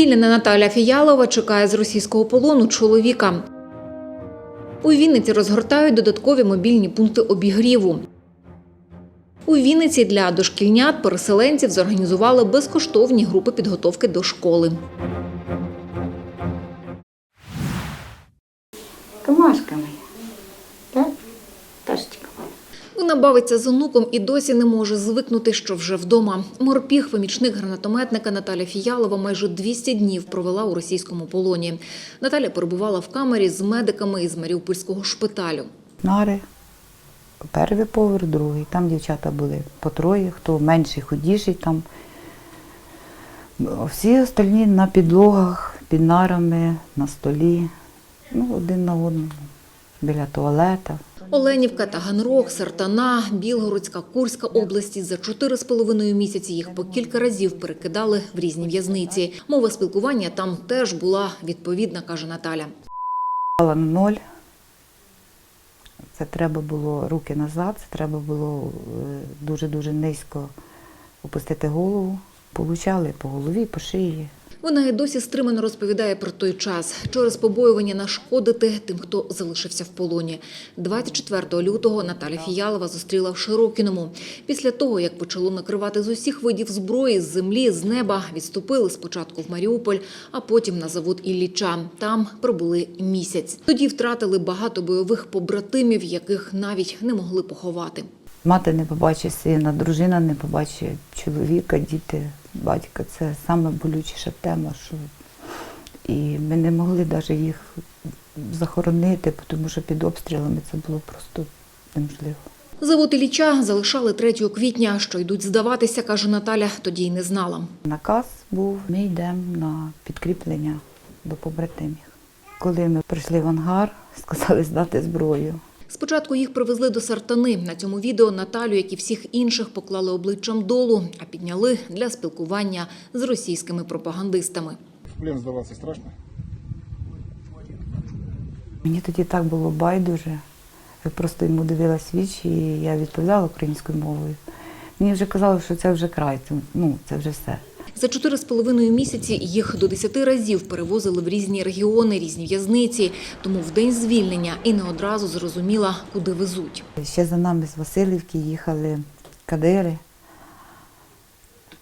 Звільнена Наталя Фіялова чекає з російського полону чоловіка. У Вінниці розгортають додаткові мобільні пункти обігріву. У Вінниці для дошкільнят переселенців зорганізували безкоштовні групи підготовки до школи. Камашками. Так? Ташечками. Вона бавиться з онуком і досі не може звикнути, що вже вдома. Морпіг, помічник гранатометника Наталя Фіялова, майже 200 днів провела у російському полоні. Наталя перебувала в камері з медиками із Маріупольського шпиталю. Нари. Перший поверх, другий. Там дівчата були по троє, хто менший, худіший там. Всі остальні на підлогах, під нарами, на столі. Ну, один на одному. Біля туалета. Оленівка, Таганрог, Сартана, Білгородська, Курська області за чотири з половиною місяці їх по кілька разів перекидали в різні в'язниці. Мова спілкування там теж була відповідна, каже Наталя. На ноль. Це треба було руки назад, це треба було е, дуже-дуже низько опустити голову. Получали по голові, по шиї. Вона і досі стримано розповідає про той час через побоювання нашкодити тим, хто залишився в полоні. 24 лютого Наталя Фіялова зустріла в Широкіному. Після того, як почало накривати з усіх видів зброї, з землі, з неба, відступили спочатку в Маріуполь, а потім на завод Ілліча. Там пробули місяць. Тоді втратили багато бойових побратимів, яких навіть не могли поховати. Мати не побачить сина, дружина не побачить чоловіка, діти, батька. Це саме болючіша тема. Що... І ми не могли навіть їх захоронити, тому що під обстрілами це було просто неможливо. Завод Ілліча залишали 3 квітня. Що йдуть здаватися, каже Наталя, тоді й не знала. Наказ був, ми йдемо на підкріплення до побратимів. Коли ми прийшли в ангар, сказали здати зброю. Спочатку їх привезли до Сартани. На цьому відео Наталю, як і всіх інших, поклали обличчям долу, а підняли для спілкування з російськими пропагандистами. В плен сдаваться страшно? Мені тоді так було байдуже. Я просто йому дивилась в вічі, і я відповідала українською мовою. Мені вже казали, що це вже край, це, ну, це вже все. За чотири з половиною місяці їх до десяти разів перевозили в різні регіони, різні в'язниці. Тому в день звільнення і не одразу зрозуміла, куди везуть. Ще за нами з Васильівки їхали кадири,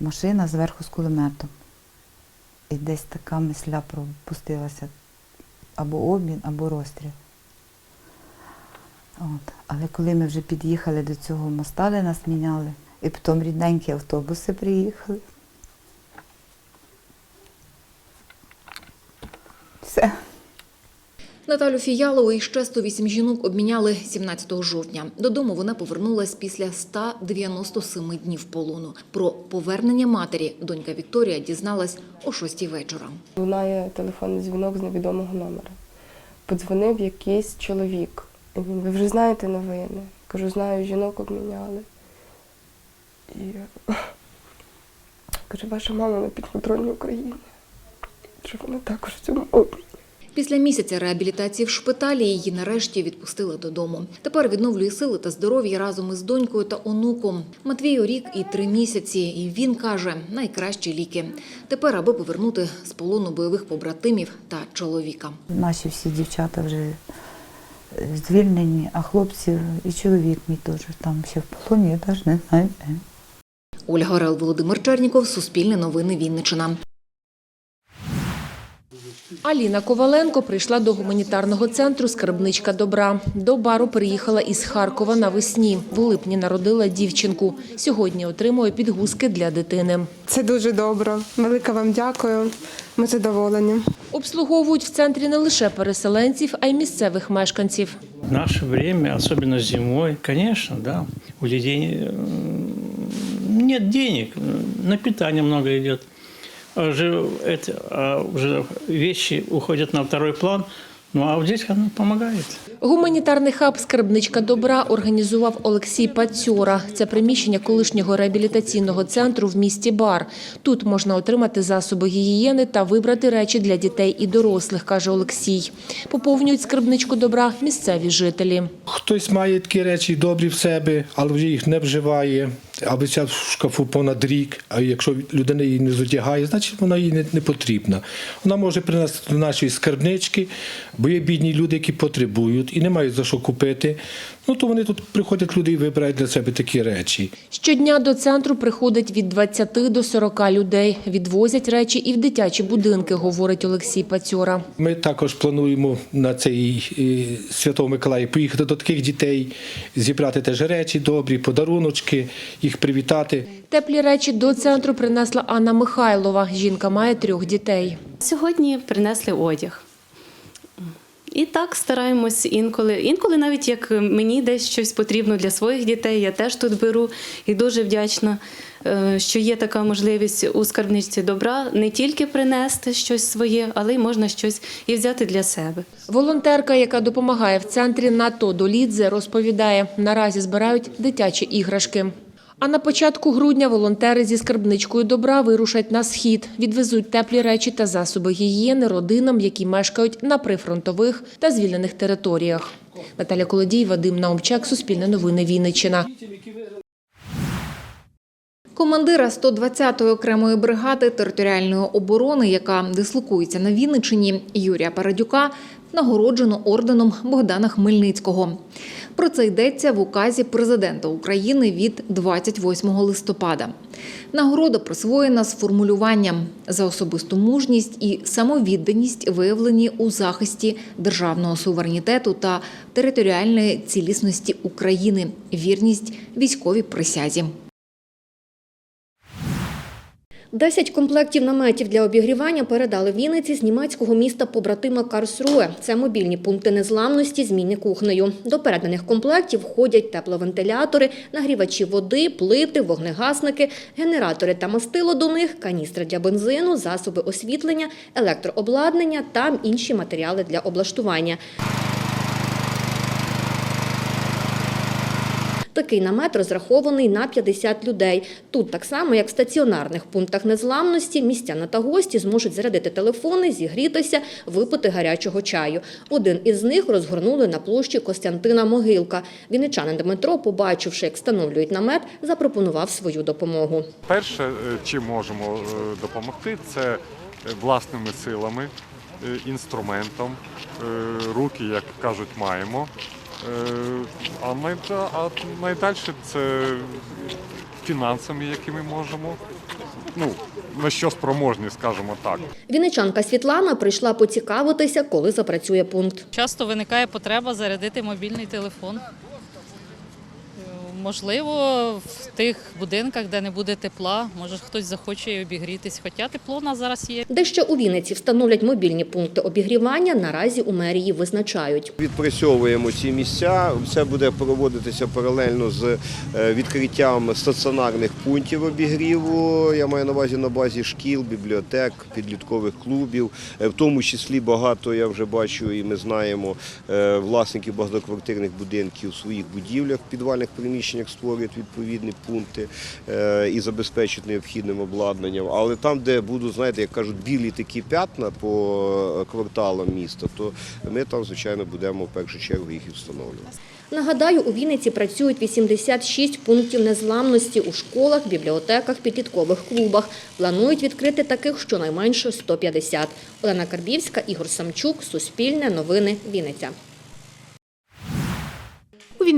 машина зверху з кулеметом. І десь така мисля пропустилася або обмін, або розстріл. От. Але коли ми вже під'їхали до цього моста, де нас міняли, і потім рідненькі автобуси приїхали. Все. Наталю Фіялову і ще 108 жінок обміняли 17 жовтня. Додому вона повернулась після 197 днів полону. Про повернення матері донька Вікторія дізналась о 6 вечора. Лунає телефонний дзвінок з невідомого номера. Подзвонив якийсь чоловік. Він, ви вже знаєте новини? Кажу, знаю, жінок обміняли. І каже, ваша мама на підконтрольній Україні. Що вона також в цьому обміні. Після місяця реабілітації в шпиталі її нарешті відпустили додому. Тепер відновлює сили та здоров'я разом із донькою та онуком. Матвію рік і три місяці, і він каже найкращі ліки. Тепер, аби повернути з полону бойових побратимів та чоловіка. Наші всі дівчата вже звільнені, а хлопці і чоловік мій теж там ще в полоні, я теж не знаю. Ольга Орел, Володимир Черніков, Суспільне новини Вінниччина. Аліна Коваленко прийшла до гуманітарного центру «Скарбничка добра». До бару приїхала із Харкова навесні. В липні народила дівчинку. Сьогодні отримує підгузки для дитини. Це дуже добре. Велике вам дякую. Ми задоволені. Обслуговують в центрі не лише переселенців, а й місцевих мешканців. В наше время, особенно зимой, конечно, да, у людей нет денег, на питание много идет. Уже вещи уходят на второй план, Ну, а вот здесь она помогает. Гуманітарний хаб «Скарбничка добра» організував Олексій Пацьора. Це приміщення колишнього реабілітаційного центру в місті Бар. Тут можна отримати засоби гігієни та вибрати речі для дітей і дорослих, каже Олексій. Поповнюють «Скарбничку добра» місцеві жителі. Хтось має такі речі добрі в себе, але вже їх не вживає, а висять в шкафу понад рік. А якщо людина її не зодягає, значить вона їй не, не потрібна. Вона може принести до нашої скарбнички, бо є бідні люди, які потребують і не мають за що купити. Ну то вони тут приходять люди і вибирають для себе такі речі. Щодня до центру приходить від 20 до 40 людей. Відвозять речі і в дитячі будинки, говорить Олексій Пацьора. Ми також плануємо на цей е, Святого Миколая поїхати до таких дітей, зібрати теж речі добрі, подаруночки, їх привітати. Теплі речі до центру принесла Анна Михайлова. Жінка має трьох дітей. Сьогодні принесли одяг. І так стараємось інколи. Інколи навіть як мені десь щось потрібно для своїх дітей, я теж тут беру і дуже вдячна, е, що є така можливість у скарбничці добра не тільки принести щось своє, але й можна щось і взяти для себе. Волонтерка, яка допомагає в центрі НАТО Долідзе, розповідає, наразі збирають дитячі іграшки. А на початку грудня волонтери зі скарбничкою добра вирушать на схід, відвезуть теплі речі та засоби гігієни родинам, які мешкають на прифронтових та звільнених територіях. Наталя Колодій, Вадим Наумчак, Суспільне новини Вінниччина. Командира 120-ї окремої бригади територіальної оборони, яка дислокується на Вінниччині, Юрія Парадюка, нагороджено орденом Богдана Хмельницького. Про це йдеться в указі президента України від 28 листопада. Нагорода присвоєна з формулюванням за особисту мужність і самовідданість, виявлені у захисті державного суверенітету та територіальної цілісності України, вірність військовій присязі. 10 комплектів наметів для обігрівання передали Вінниці з німецького міста побратима Карсруе. Це мобільні пункти незламності з міні-кухнею. До переданих комплектів входять тепловентилятори, нагрівачі води, плити, вогнегасники, генератори та мастило до них, каністри для бензину, засоби освітлення, електрообладнання та інші матеріали для облаштування. Такий намет розрахований на 50 людей. Тут так само, як в стаціонарних пунктах незламності, містяни та гості зможуть зарядити телефони, зігрітися, випити гарячого чаю. Один із них розгорнули на площі Костянтина Могилка. Вінничанин Дмитро, побачивши, як встановлюють намет, запропонував свою допомогу. Перше, е, чим можемо е, допомогти, це е, власними силами, інструментом, руки, як кажуть, маємо. Е, А а найдальше це фінансами, які ми можемо. Ну, на що спроможні, скажімо так. Вінничанка Світлана прийшла поцікавитися, коли запрацює пункт. Часто виникає потреба зарядити мобільний телефон. Можливо, в тих будинках, де не буде тепла, може хтось захоче і обігрітись. Хоча тепло у нас зараз є. Де ще у Вінниці встановлять мобільні пункти обігрівання, наразі у мерії визначають. Відпрацьовуємо ці місця. Все буде проводитися паралельно з е, відкриттям стаціонарних пунктів обігріву. Я маю на увазі на базі шкіл, бібліотек, підліткових клубів. Е, В тому числі багато я вже бачу, і ми знаємо е, власників багатоквартирних будинків у своїх будівлях, підвальних приміщеннях створюють відповідні пункти е, і забезпечують необхідним обладнанням. Але там, де будуть, знаєте, як кажуть, білі такі п'ятна по кварталам міста, то ми там, звичайно, будемо в першу чергу їх і встановлювати. Нагадаю, у Вінниці працюють 86 пунктів незламності у школах, бібліотеках, підліткових клубах. Планують відкрити таких щонайменше 150. Олена Карбівська, Ігор Самчук, Суспільне, Новини, Вінниця.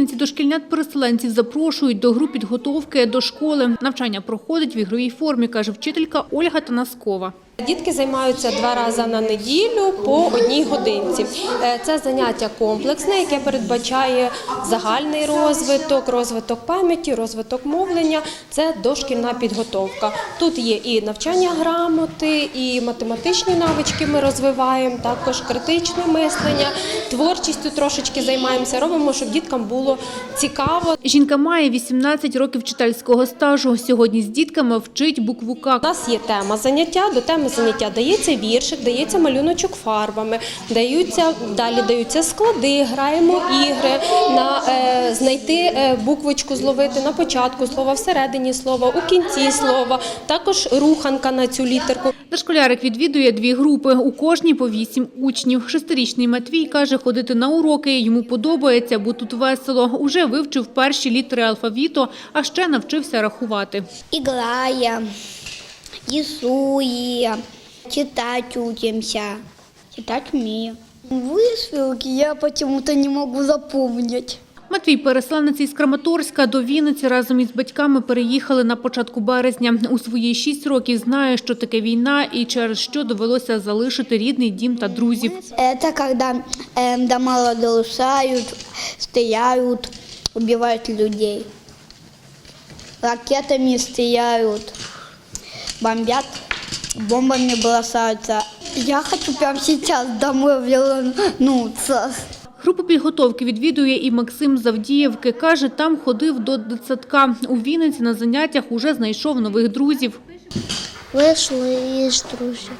У Вінниці дошкільнят переселенців запрошують до груп підготовки до школи. Навчання проходить в ігровій формі, каже вчителька Ольга Танаскова. Дітки займаються два рази на неділю по одній годинці. Е, Це заняття комплексне, яке передбачає загальний розвиток, розвиток пам'яті, розвиток мовлення. Це дошкільна підготовка. Тут є і навчання грамоти, і математичні навички ми розвиваємо, також критичне мислення, творчістю трошечки займаємося. Робимо, щоб діткам було цікаво. Жінка має 18 років читальського стажу. Сьогодні з дітками вчить букву У нас є тема заняття. До теми заняття дається віршик, дається малюночок фарбами, даються далі даються склади, граємо ігри на е, знайти е, буквочку, зловити на початку слова, всередині слова, у кінці слова, також руханка на цю літерку. Дошколярик відвідує дві групи, у кожній по вісім учнів. Шестирічний Матвій каже, ходити на уроки йому подобається, бо тут весело. Уже вивчив перші літери алфавіту, а ще навчився рахувати. Играем, рисуем, читать учимся. Читать умею. Вышивки я почему-то не могу запомнить. Матвій, переселенець із Краматорська до Вінниці разом із батьками переїхали на початку березня. У свої шість років знає, що таке війна і через що довелося залишити рідний дім та друзів. Это когда эм, дома разрушают, стреляют, убивают людей. Ракетами стреляют, бомбят, бомбами бросаются. Я хочу прямо сейчас домой вернуться. Групу підготовки відвідує і Максим Завдієвки. Каже, там ходив до дитсадка. У Вінниці на заняттях уже знайшов нових друзів. Вышла из друзей.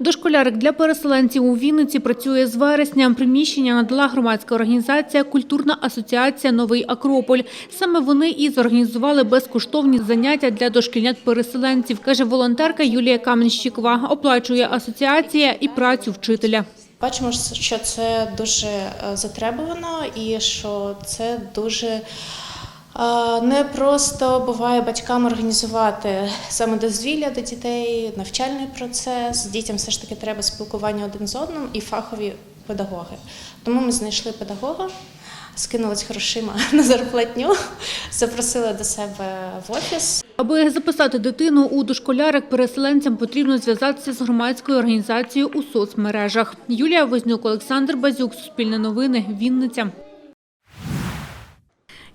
Дошколярик для переселенців у Вінниці працює з вересня. Приміщення надала громадська організація Культурна асоціація Новий Акрополь. Саме вони і зорганізували безкоштовні заняття для дошкільнят-переселенців, каже волонтерка Юлія Каменщикова. Оплачує асоціація і працю вчителя. Бачимо, що це дуже е, затребувано і що це дуже не просто буває батькам організувати саме дозвілля до дітей, навчальний процес. Дітям все ж таки треба спілкування один з одним і фахові педагоги. Тому ми знайшли педагога, скинулись грошима на зарплатню, запросили до себе в офіс. Аби записати дитину у дошколярик, переселенцям потрібно зв'язатися з громадською організацією у соцмережах. Юлія Вознюк, Олександр Базюк, Суспільне новини, Вінниця.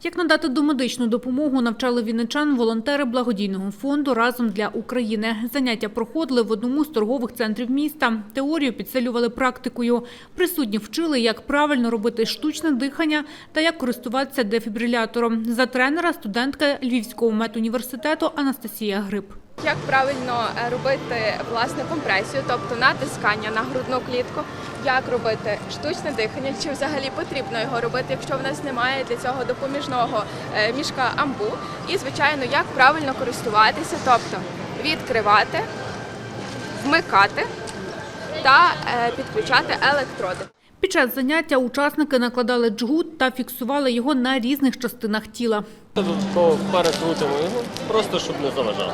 Як надати домедичну допомогу навчали вінничан волонтери благодійного фонду разом для України. Заняття проходили в одному з торгових центрів міста. Теорію підсилювали практикою. Присутні вчили, як правильно робити штучне дихання та як користуватися дефібрилятором. За тренера студентка Львівського медуніверситету Анастасія Гриб. Як правильно е, робити власне компресію, тобто натискання на грудну клітку, як робити штучне дихання, чи взагалі потрібно його робити, якщо в нас немає для цього допоміжного е, мішка амбу, і звичайно, як правильно користуватися, тобто відкривати, вмикати та е, підключати електроди. Під час заняття учасники накладали джгут та фіксували його на різних частинах тіла. Додатково перекрутимо його, просто щоб не заважати.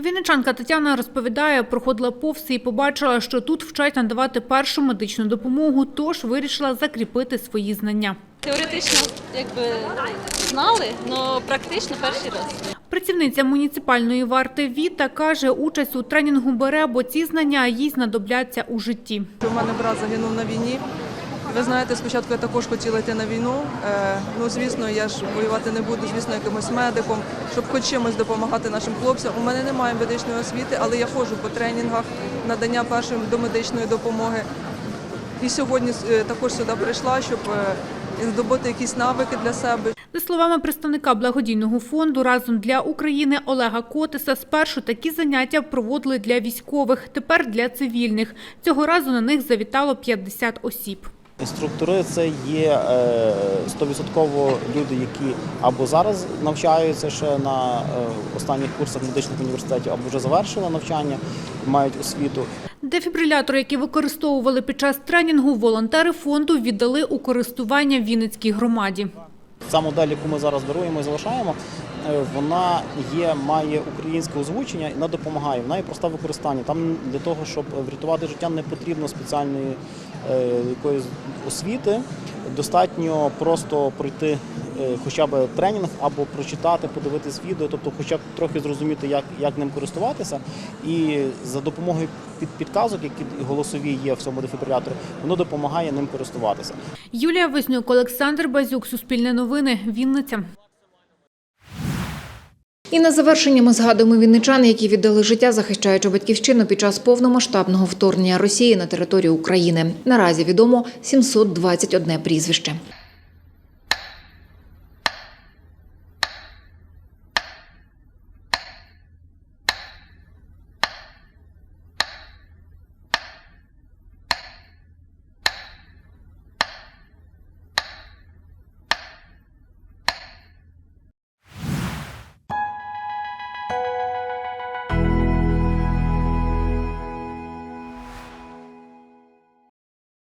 Вінничанка Тетяна розповідає, проходила повз і побачила, що тут вчать надавати першу медичну допомогу, тож вирішила закріпити свої знання. Теоретично якби знали, але практично перший раз. Працівниця муніципальної варти Віта каже, участь у тренінгу бере, бо ці знання їй знадобляться у житті. У мене брат загинув на війні. Ви знаєте, спочатку я також хотіла йти на війну. Е, Ну, звісно, я ж воювати не буду, звісно, якимось медиком, щоб хоч чимось допомагати нашим хлопцям. У мене немає медичної освіти, але я ходжу по тренінгах надання першої домедичної допомоги. І сьогодні е, також сюди прийшла, щоб е, здобути якісь навики для себе. За словами представника благодійного фонду разом для України Олега Котиса, спершу такі заняття проводили для військових, тепер для цивільних. Цього разу на них завітало 50 осіб. Інструктори це є е, стовідсотково люди, які або зараз навчаються ще на е, останніх курсах медичних університетів, або вже завершили навчання, мають освіту. Дефібрилятори, які використовували під час тренінгу, волонтери фонду віддали у користування Вінницькій громаді. Ця модель, яку ми зараз даруємо і залишаємо, е, вона є, має українське озвучення і вона допомагає. Вона є проста в використанні. Там для того, щоб врятувати життя, не потрібно спеціальної е, якоїсь освіти. Достатньо просто пройти е, хоча б тренінг або прочитати, подивитись відео, тобто хоча б трохи зрозуміти, як, як ним користуватися. І за допомогою під, підказок, які голосові є в цьому дефібриляторі, воно допомагає ним користуватися. Юлія Виснюк, Олександр Базюк, Суспільне новини, Вінниця. І на завершення ми згадуємо вінничан, які віддали життя, захищаючи батьківщину під час повномасштабного вторгнення Росії на територію України. Наразі відомо 721 прізвище.